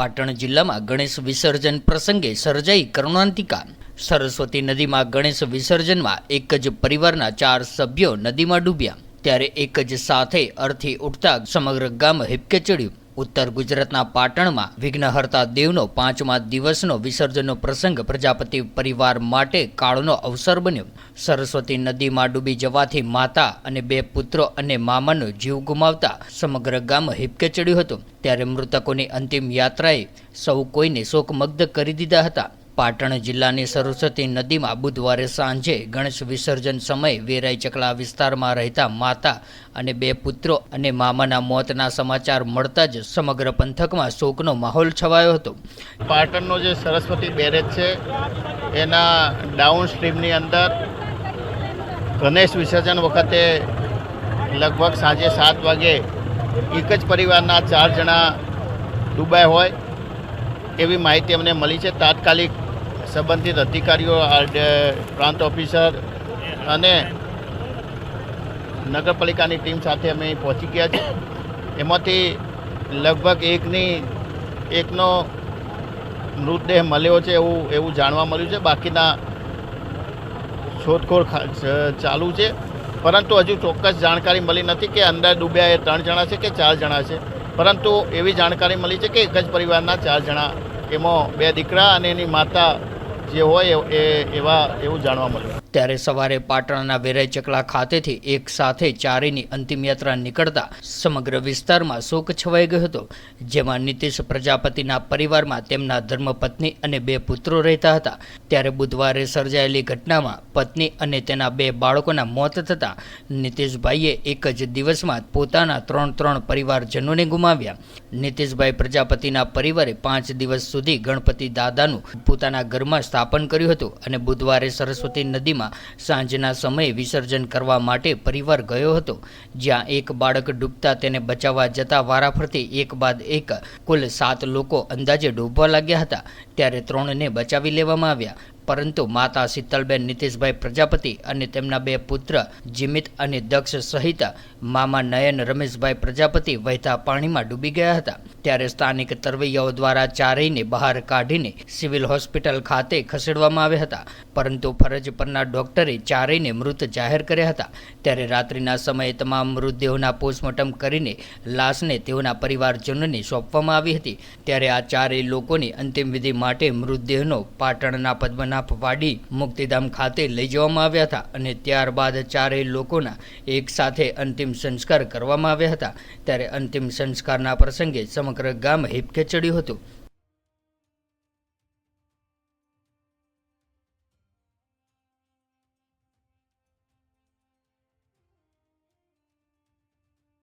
પાટણ જિલ્લામાં ગણેશ વિસર્જન પ્રસંગે સર્જાઈ કરુણાંતિકા. સરસ્વતી નદીમાં ગણેશ વિસર્જનમાં એક જ પરિવારના ચાર સભ્યો નદીમાં ડૂબ્યા. ત્યારે એક જ સાથે અર્થી ઉઠતા સમગ્ર ગામ હિપકે ચડ્યું ઉત્તર ગુજરાતના પાટણમાં વિઘ્નહર્તા દેવનો પાંચમા દિવસનો વિસર્જનનો પ્રસંગ પ્રજાપતિ પરિવાર માટે કાળનો અવસર બન્યો. સરસ્વતી નદીમાં ડૂબી જવાથી માતા અને બે પુત્રો અને મામાનો જીવ ગુમાવતા સમગ્ર ગામ હિપકે ચડ્યું હતું. ત્યારે મૃતકોની અંતિમ યાત્રાએ સૌ કોઈને શોકમગ્ધ કરી દીધા હતા. પાટણ જિલ્લાની સરસ્વતી નદીમાં બુધવારે સાંજે ગણેશ વિસર્જન સમયે વેરાઈ ચકલા વિસ્તારમાં રહેતા માતા અને બે પુત્રો અને મામાના મોતના સમાચાર મળતા જ સમગ્ર પંથકમાં શોકનો માહોલ છવાયો હતો. પાટણનો જે સરસ્વતી બેરેજ છે, એના ડાઉન સ્ટ્રીમની અંદર ગણેશ વિસર્જન વખતે લગભગ સાંજે સાત વાગે એક જ પરિવારના ચાર જણા ડૂબાય હોય એવી માહિતી અમને મળી છે. તાત્કાલિક સંબંધિત અધિકારીઓ પ્રાંત ઓફિસર અને નગરપાલિકાની ટીમ સાથે અમે પહોંચી ગયા છે એમાંથી લગભગ એકની, એકનો મૃતદેહ મળ્યો છે એવું એવું જાણવા મળ્યું છે. બાકીના શોધખોળ ચાલુ છે. પરંતુ હજુ ચોક્કસ જાણકારી મળી નથી કે અંદર ડૂબ્યા એ ત્રણ જણા છે કે ચાર જણા છે. પરંતુ એવી જાણકારી મળી છે કે એક જ પરિવારના ચાર જણા. એમાં બે દીકરા અને એની માતા જે હોય એ એવા એવું જાણવા મળ્યું ત્યારે સવારે પાટણના વેરાઈ ચકલા ખાતેથી એક સાથે ચારેની અંતિમ યાત્રા નીકળતા સમગ્ર વિસ્તારમાં શોક છવાઈ ગયો હતો, જેમાં નીતિશ પ્રજાપતિના પરિવારમાં તેમના ધર્મપત્ની અને બે પુત્રો રહેતા હતા. ત્યારે બુધવારે સર્જાયેલી ઘટનામાં પત્ની અને તેના બે બાળકોના મોત થતાં નીતિશભાઈએ એક જ દિવસમાં પોતાના ત્રણ ત્રણ પરિવારજનોને ગુમાવ્યા. નીતિશભાઈ પ્રજાપતિના પરિવારે પાંચ દિવસ સુધી ગણપતિ દાદાનું પોતાના ઘરમાં સ્થાપન કર્યું હતું અને બુધવારે સરસ્વતી નદીમાં સાંજના સમયે વિસર્જન કરવા માટે પરિવાર ગયો હતો. જ્યાં એક બાળક ડૂબતા તેને બચાવવા જતા વારાફરતી એક બાદ એક કુલ સાત લોકો અંદાજે ડૂબવા લાગ્યા હતા. ત્યારે ત્રણને બચાવી લેવામાં આવ્યા. પરંતુ માતા શીતલબેન નીતિશભાઈ પ્રજાપતિ અને તેમના બે પુત્ર જીમિત અને દક્ષ સહિત મામા નયન રમેશભાઈ પ્રજાપતિ વહેતા પાણીમાં ડૂબી ગયા હતા. ત્યારે સ્થાનિક તરવૈયાઓ દ્વારા ચારેયને બહાર કાઢીને સિવિલ હોસ્પિટલ ખાતે ખસેડવામાં આવ્યા હતા. પરંતુ ફરજ પરના ડોક્ટરે ચારેયને મૃત જાહેર કર્યા હતા. ત્યારે રાત્રિના સમયે તમામ મૃતદેહોના પોસ્ટમોર્ટમ કરીને લાશને તેઓના પરિવારજનોને સોંપવામાં આવી હતી. ત્યારે આ ચારેય લોકોની અંતિમ વિધિ માટે મૃતદેહનો પાટણના પદ્મનાભ વાડી મુક્તિધામ ખાતે લઈ જવામાં આવ્યા હતા અને ત્યારબાદ ચારેય લોકોના એક સાથે અંતિમ સંસ્કાર કરવામાં આવ્યા હતા. ત્યારે અંતિમ સંસ્કારના પ્રસંગે સમગ્ર ગામ હિપકે ચડ્યું હતું.